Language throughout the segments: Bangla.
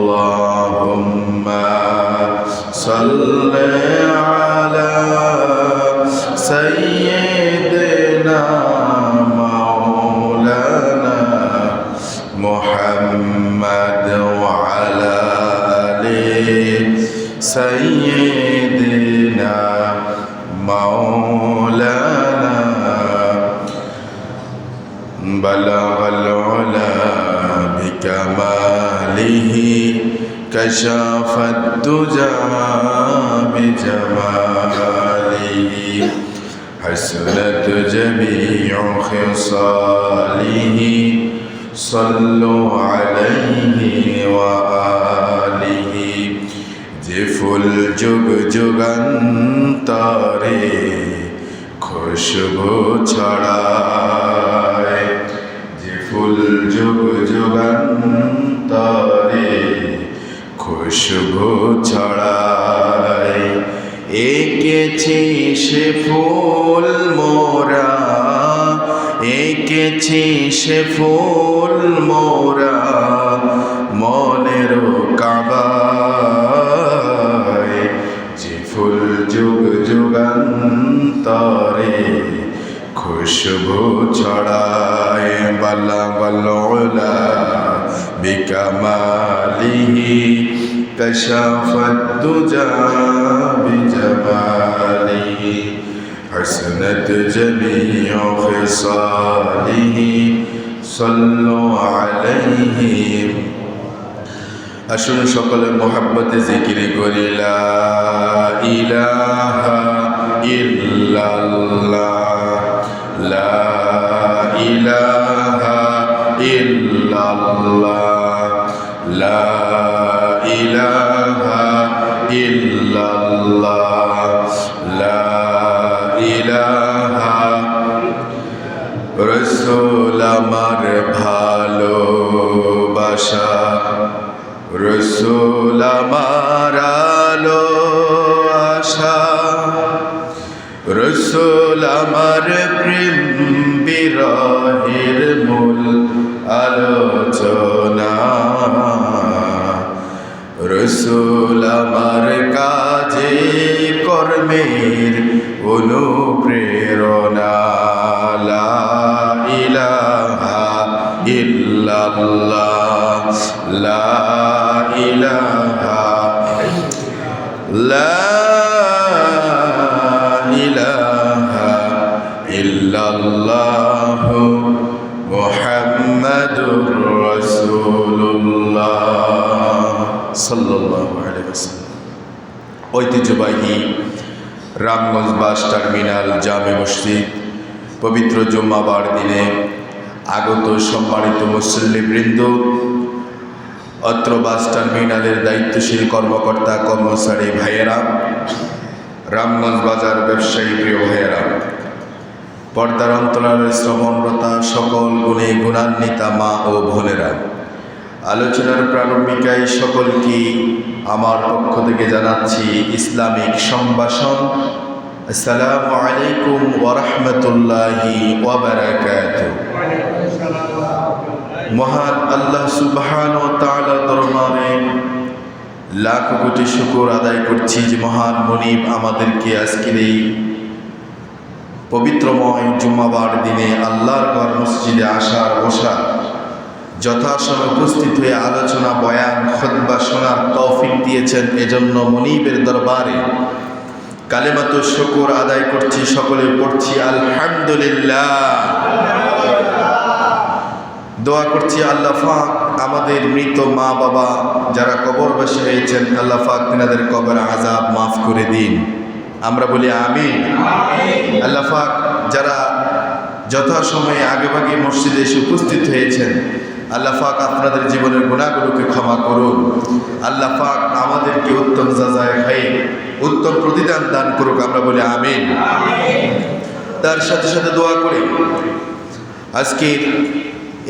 اللهم صل على سيدنا مولانا محمد وعلى آله سيدنا مولانا. بلغ العلا بكماله كشف الدجى بجماله حسنت جميع خصاله صلوا عليه وآله যে ফুল যুগ যুগান্তরে খুশবু ছড়ায় খুশবু ছড়ায় এঁকেছি সে ফুল মোরা এঁকেছি সে ফুল মোরা, মনের কাবায় যে ফুল যুগ যুগান্তরে খুশবু ছড়ায় বাল্লা বাল্লা বিকামালিহি كشف الدجى بجماله حسنت جميع خصاله صلوا عليه আসুন সকলে মোহাব্বতে জিকিরে করি লা ইলাহা ইল্লাল্লাহ লা ইলাহা ইল্লাল্লাহ ইল্লাল্লাহ লা ইলাহা রসুল আমার ভালোবাসা রসুল আমার আলো আশা রসুল প্রেম অনুপ্রেরণা লা ইলাহা ইল্লাল্লাহ। লা ইলাহা লা ইলাহা ইল্লাল্লাহ। মুহাম্মাদুর রাসূলুল্লাহ। সাল্লাল্লাহু ঐতিহ্যবাহী রামগঞ্জ বাস টার্মিনাল জামে মসজিদ, পবিত্র জুম্মাবার দিনে আগত সম্মানিত মুসল্লিবৃন্দ, অত্র বাস টার্মিনালের দায়িত্বশীল কর্মকর্তা, কর্মচারী ভাইয়েরা, রামগঞ্জ বাজার ব্যবসায়ী প্রিয় ভাইয়েরা, পর্দার অন্তরালের শ্রবণরতা সকল গুণে গুণান্বিতা মা ও বোনেরা। আলোচনার প্রারম্ভিকায় সকলকে আমার পক্ষ থেকে জানাচ্ছি ইসলামিক সম্ভাষণ। আসসালামু আলাইকুম ওরহমতুল্লাহি মহান আল্লাহ সুবহান ও তাআলা দরবারে লাখ কোটি শুকর আদায় করছি যে মহান মনিব আমাদেরকে আজকের এই পবিত্রময় জুম্মাবার দিনে আল্লাহর ঘর মসজিদে আসার বসা যথাসময় উপস্থিত হয়ে আলোচনা বয়ান খোদবা শোনার তৌফিক দিয়েছেন এজন্য মনিবের দরবারে। কালেমাত শুকর আদায় করছি সকলে পড়ছি আলহামদুলিল্লাহ। দোয়া করছি আল্লাহ ফাক আমাদের মৃত মা বাবা যারা কবরবাসী হয়েছেন আল্লাহ ফাক তিনাদের কবর আজাব মাফ করে দিন। আমরা বলি আমি আল্লাহ ফাক যারা যথাসময়ে আগেভাগে মসজিদে এসে উপস্থিত হয়েছেন। আল্লাহ আপনাদের জীবনের গুণাগুলোকে ক্ষমা করুন। আল্লাহ পাক আমাদেরকে উত্তম যাজায় খাই উত্তম প্রতিদান দান করুক, আমরা বলি আমিন। তার সাথে সাথে দোয়া করি। আজকের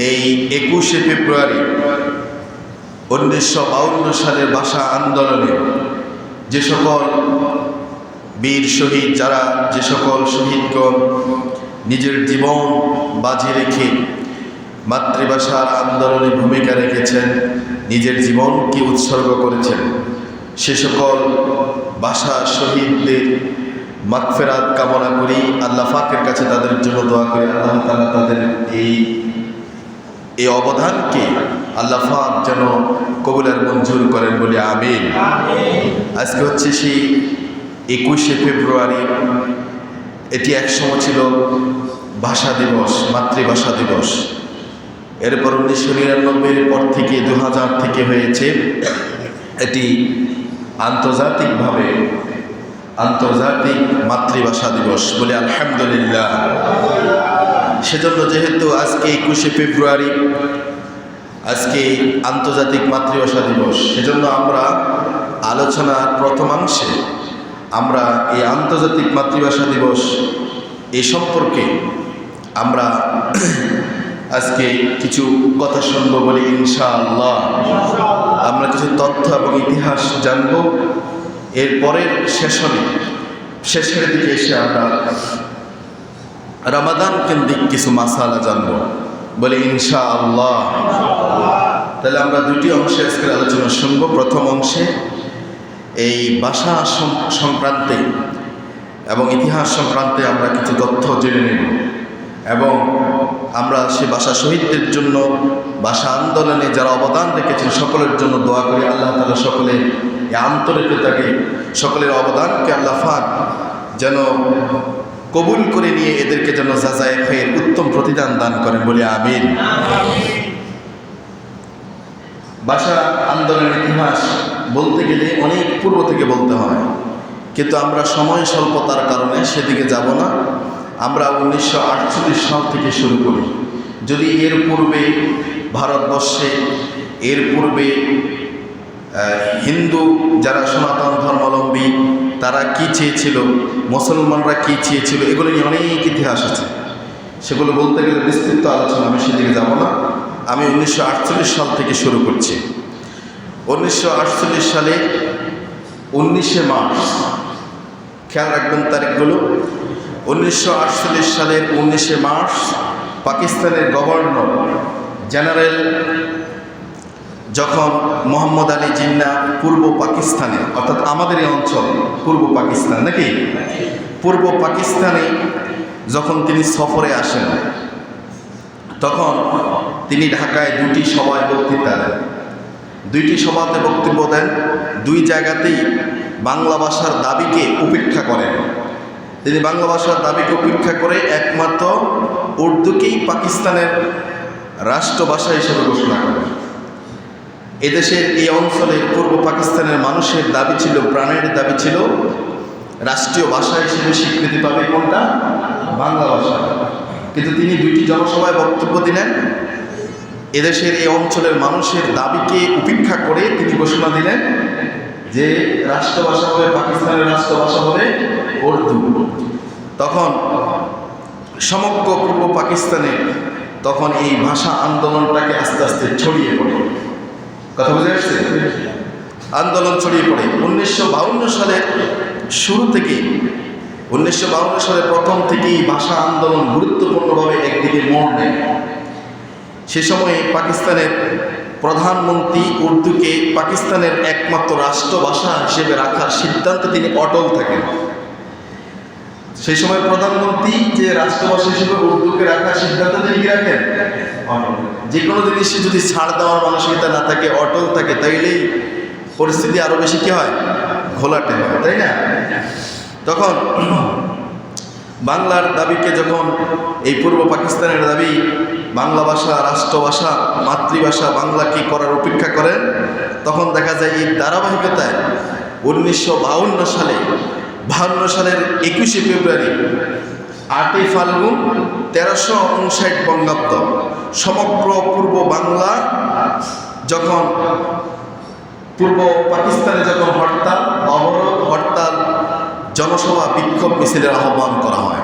এই একুশে ফেব্রুয়ারি উনিশশো বাউন্ন সালের ভাষা আন্দোলনে যে সকল বীর শহীদ, যারা যে সকল শহীদগণ নিজের জীবন বাজি রেখে মাতৃভাষার আন্দোলনে ভূমিকা রেখেছেন নিজের জীবনকে উৎসর্গ করেছেন। সে সকল বাসা শহীদদের মাগফেরাত কামনা করি। আল্লাহ ফাকের কাছে তাদের জন্য দোয়া করি। আল্লাহ তালা তাদের এই এই অবদানকে আল্লাহ ফাক যেন কবুলের মঞ্জুর করেন বলে আমিন। আজকে হচ্ছে সেই একুশে ফেব্রুয়ারি এটি একসময় ছিল ভাষা দিবস, মাতৃভাষা দিবস। এরপর উনিশশো নিরানব্বইয়ের পর থেকে দু হাজার থেকে হয়েছে, এটি আন্তর্জাতিকভাবে আন্তর্জাতিক মাতৃভাষা দিবস বলে আলহামদুলিল্লাহ। সেজন্য যেহেতু আজকে একুশে ফেব্রুয়ারি, আজকে আন্তর্জাতিক মাতৃভাষা দিবস, সেজন্য আমরা আলোচনার প্রথমাংশে আমরা এই আন্তর্জাতিক মাতৃভাষা দিবস এই সম্পর্কে আমরা আজকে কিছু কথা শুনব বলে ইনশাআল্লাহ। আমরা কিছু তথ্য এবং ইতিহাস জানব। এর পরের সেশনে, শেষের দিকে এসে আমরা রামাদান কেন্দ্রিক কিছু মাসালা জানব বলে ইনশাআল্লাহ। তাহলে আমরা দুটি অংশে আজকের আলোচনা শুনব। প্রথম অংশে এই ভাষা সংক্রান্তে এবং ইতিহাস সংক্রান্তে আমরা কিছু তথ্য জেনে নেব। এবং আমরা সে ভাষা শহীদদের জন্য ভাষা আন্দোলনে যারা অবদান রেখেছেন সকলের জন্য দোয়া করি। আল্লাহ তালা সকলের এই আন্তরিকতাকে সকলের অবদানকে আল্লাহ ফাক যেন কবুল করে নিয়ে এদেরকে যেন যাচাই খেয়ে উত্তম প্রতিদান দান করেন বলে আমিন। ভাষা আন্দোলনের ইতিহাস বলতে গেলে অনেক পূর্ব থেকে বলতে হয়। কিন্তু আমরা সময় স্বল্পতার কারণে সেদিকে যাব না। আমরা উনিশশো আটচল্লিশ সাল থেকে শুরু করি। যদি এর পূর্বে ভারতবর্ষে, এর পূর্বে হিন্দু যারা সনাতন ধর্মাবলম্বী, তারা কি চেয়েছিল? মুসলমানরা কি চেয়েছিল? এগুলো নিয়ে অনেক ইতিহাস আছে। সেগুলো বলতে গেলে বিস্তৃত আলোচনা, আমি সেদিকে যাব না। আমি উনিশশো আটচল্লিশ সাল থেকে শুরু করছি। উনিশশো আটচল্লিশ সালে উনিশে মার্চ, খেয়াল রাখবেন তারিখগুলো, উনিশশো আটচল্লিশ সালের উনিশে মার্চ পাকিস্তানের গভর্নর জেনারেল যখন মোহাম্মদ আলী জিন্না পূর্ব পাকিস্তানে, অর্থাৎ আমাদের এই অঞ্চল, পূর্ব পাকিস্তান নাকি? পূর্ব পাকিস্তানে যখন তিনি সফরে আসেন, তখন তিনি ঢাকায় দুটি সভায় বক্তৃতা দেন। দুইটি সভাতে বক্তব্য দেন, দুই জায়গাতেই বাংলা ভাষার দাবিকে উপেক্ষা করেন। তিনি বাংলা ভাষার দাবিকে উপেক্ষা করে একমাত্র উর্দুকেই পাকিস্তানের রাষ্ট্রভাষা হিসেবে ঘোষণা করেন। এদেশের এই অঞ্চলের পূর্ব পাকিস্তানের মানুষের দাবি ছিল, প্রাণের দাবি ছিল, রাষ্ট্রীয় ভাষা হিসেবে স্বীকৃতি পাবে কোনটা? বাংলা ভাষা। কিন্তু তিনি দুইটি জনসভায় বক্তব্য দিলেন এদেশের এই অঞ্চলের মানুষের দাবিকে উপেক্ষা করে তিনি ঘোষণা দিলেন যে রাষ্ট্রভাষা হবে, পাকিস্তানের রাষ্ট্রভাষা হবে উর্দু। তখন সমগ্র পূর্ব পাকিস্তানে তখন এই ভাষা আন্দোলনটাকে আস্তে আস্তে ছড়িয়ে পড়ে। কথা বুঝে আসছে? আন্দোলন ছড়িয়ে পড়ে। উনিশশো সালের শুরু থেকে, উনিশশো সালের প্রথম থেকেই ভাষা আন্দোলন গুরুত্বপূর্ণভাবে একদিকে মোড় নেয়। সে সময়ে পাকিস্তানের প্রধানমন্ত্রী উর্দুকে পাকিস্তানের একমাত্র রাষ্ট্রভাষা হিসেবে রাখার সিদ্ধান্তে তিনি অটল থাকেন। সেই সময় প্রধানমন্ত্রী যে রাষ্ট্রভাষা হিসেবে উর্দুকে রাখার সিদ্ধান্ত তিনি রাখেন। যে কোনো জিনিসে যদি ছাড় দেওয়ার মানসিকতা না থাকে, অটল থাকে, তাইলেই পরিস্থিতি আরও বেশি কি হয়? ঘোলাটে হয়, তাই না? তখন বাংলার দাবিকে যখন এই পূর্ব পাকিস্তানের দাবি, বাংলা ভাষা রাষ্ট্রভাষা মাতৃভাষা বাংলা কি করার অপেক্ষা করেন, তখন দেখা যায় এই ধারাবাহিকতায় উনিশশো বাউন্ন সালে বাহান্ন সালের একুশে ফেব্রুয়ারি, আটই ফাল্গুন তেরোশো উনষাট বঙ্গাব্দ, সমগ্র পূর্ব বাংলা যখন পূর্ব পাকিস্তানে যখন হরতাল, অবরোধ হরতাল জনসভা বিক্ষোভ মিছিলের আহ্বান করা হয়।